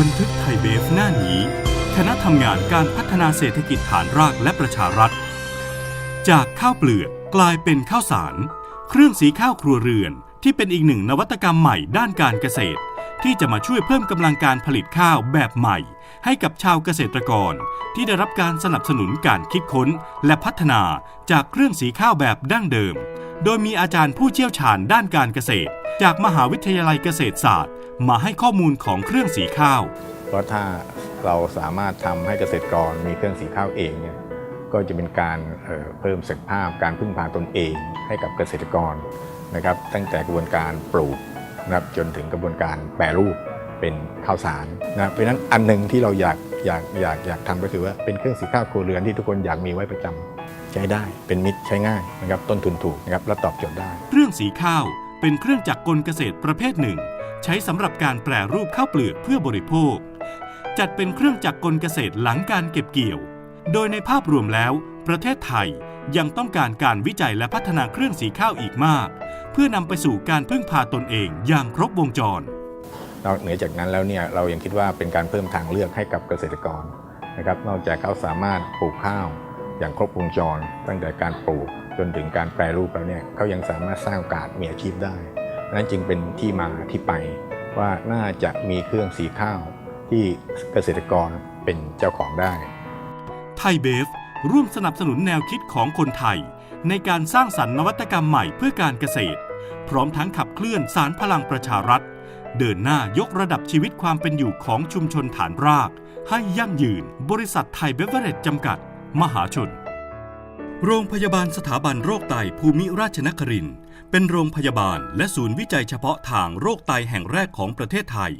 บันทึกไทยเบฟหน้านี้ คณะทำงานการพัฒนาเศรษฐกิจฐานรากและประชารัฐ จากข้าวเปลือกกลายเป็นข้าวสาร เครื่องสีข้าวครัวเรือนที่เป็นอีกหนึ่งนวัตกรรมใหม่ด้านการเกษตร ที่จะมาช่วยเพิ่มกำลังการผลิตข้าวแบบใหม่ ให้กับชาวเกษตรกร ที่ได้รับการสนับสนุนการคิดค้น และพัฒนาจากเครื่องสีข้าวแบบดั้งเดิม โดยมีอาจารย์ผู้เชี่ยวชาญด้านการเกษตร จากมหาวิทยาลัยเกษตรศาสตร์ มาให้ข้อมูลของเครื่องสีข้าว เพราะถ้าเราสามารถทำให้เกษตรกรมีเครื่องสีข้าวเองเนี่ยก็จะเป็นการเอ่อเพิ่มศักยภาพการพึ่งพาตนเองให้กับเกษตรกรนะครับตั้งแต่กระบวนการปลูกนะครับจนถึงกระบวนการแปรรูปเป็นข้าวสารนะเพราะฉะนั้นอันหนึ่งที่เราอยากอยากอยากอยากทำก็คือว่าเป็นเครื่องสีข้าวครัวเรือนที่ทุกคนอยากมีไว้ประจำใช้ได้ เป็นมิตรใช้ง่ายนะครับต้นทุนถูกนะครับและตอบโจทย์ได้ เครื่องสีข้าวเป็นเครื่องจักรกลเกษตรประเภทหนึ่ง ใช้สำหรับการแปรรูปข้าวเปลือกเพื่อบริโภค จัดเป็นเครื่องจักรกลเกษตรหลังการเก็บเกี่ยว โดยในภาพรวมแล้ว ประเทศไทยยังต้องการการวิจัยและพัฒนาเครื่องสีข้าวอีกมาก เพื่อนำไปสู่การพึ่งพาตนเองอย่างครบวงจร นอกเหนือจากนั้นแล้วเนี่ยเรายังคิดว่าเป็นการเพิ่มทางเลือกให้กับเกษตรกรนะครับนอกจากเขาสามารถปลูกข้าวอย่างครบวงจร ตั้งแต่การปลูกจนถึงการแปรรูปแล้วเนี่ยเขายังสามารถสร้างโอกาสมีอาชีพได้ นั้นจึงเป็นที่มาที่ไปว่าน่าจะมีเครื่องสีข้าวที่เกษตรกรเป็นเจ้าของได้ ไทยเบฟร่วมสนับสนุนแนวคิดของคนไทย ในการสร้างสรรค์นวัตกรรมใหม่เพื่อการเกษตร พร้อมทั้งขับเคลื่อนสารพลังประชารัฐ เดินหน้ายกระดับชีวิตความเป็นอยู่ของชุมชนฐานราก ให้ยั่งยืนบริษัทไทยเบเวอเรจจำกัด มหาชน โรงพยาบาลสถาบันโรคไตภูมิราชนครินเป็นโรงพยาบาลและศูนย์วิจัยเฉพาะทางโรคไตแห่งแรกของประเทศไทย